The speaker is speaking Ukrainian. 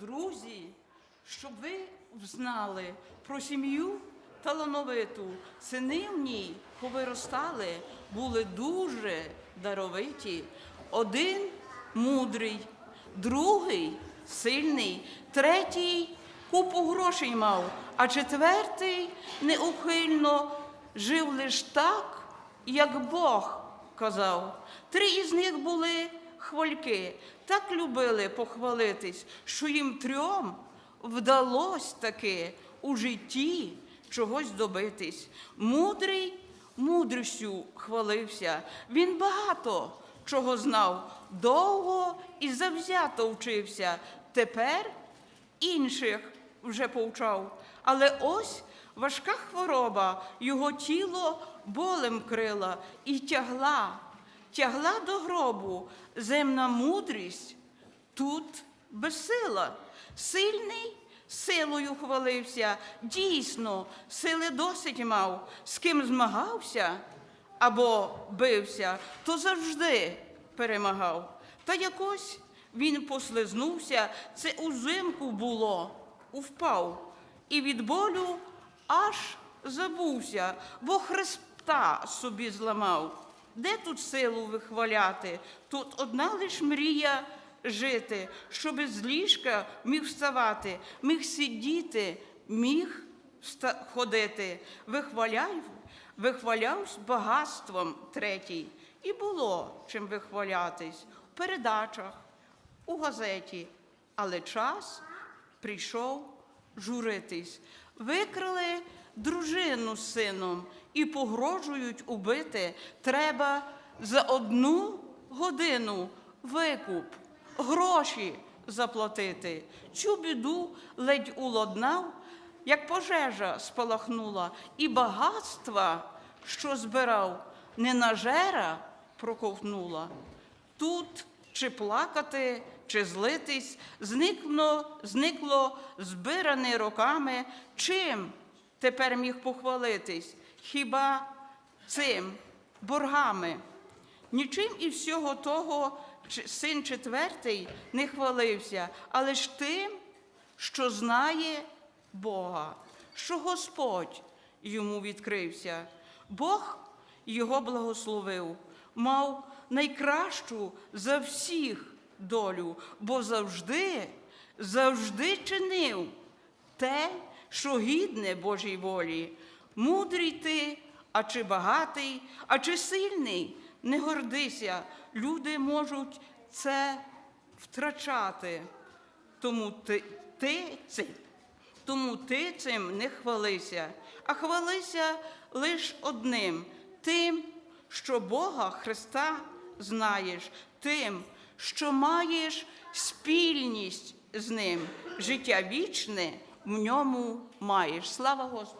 друзі, щоб ви знали про сім'ю талановиту. Сини в ній повиростали, були дуже даровиті. Один мудрий, другий сильний, третій купу грошей мав, а четвертий неухильно жив лиш так, як Бог казав. Три із них були хвальки, так любили похвалитись, що їм трьом вдалось таки у житті чогось добитись. Мудрий мудрістю хвалився. Він багато чого знав, довго і завзято вчився. Тепер інших вже повчав. Але ось важка хвороба, його тіло болем крила і тягла, тягла до гробу земна мудрість тут безсила. Сильний силою хвалився, дійсно, сили досить мав, з ким змагався або бився, то завжди перемагав. Та якось він послизнувся, це узимку було, упав, і від болю аж забувся, бо Христа собі зламав. Де тут силу вихваляти? Тут одна лиш мрія жити, щоби з ліжка міг вставати, міг сидіти, міг ходити. Вихваляв, вихвалявсь багатством третій. І було чим вихвалятись в передачах, у газеті. Але час прийшов журитись. Викрили дружину з сином і погрожують убити. Треба за одну годину викуп, гроші заплатити. Цю біду ледь уладнав, як пожежа спалахнула, і багатства, що збирав, не нажера проковтнула. Тут чи плакати, чи злитись, зникло, зникло збиране роками. Чим тепер міг похвалитись? Хіба цим боргами? Нічим і всього того син четвертий не хвалився, але ж тим, що знає Бога, що Господь йому відкрився. Бог його благословив, мав найкращу за всіх долю, бо завжди, завжди чинив те, що гідне Божій волі. Мудрий ти, а чи багатий, а чи сильний, не гордися. Люди можуть це втрачати. Тому ти, ти цим, тому ти цим не хвалися, а хвалися лиш одним тим, що Бога Христа знаєш, тим, що маєш спільність з ним, життя вічне в ньому маєш. Слава Господу!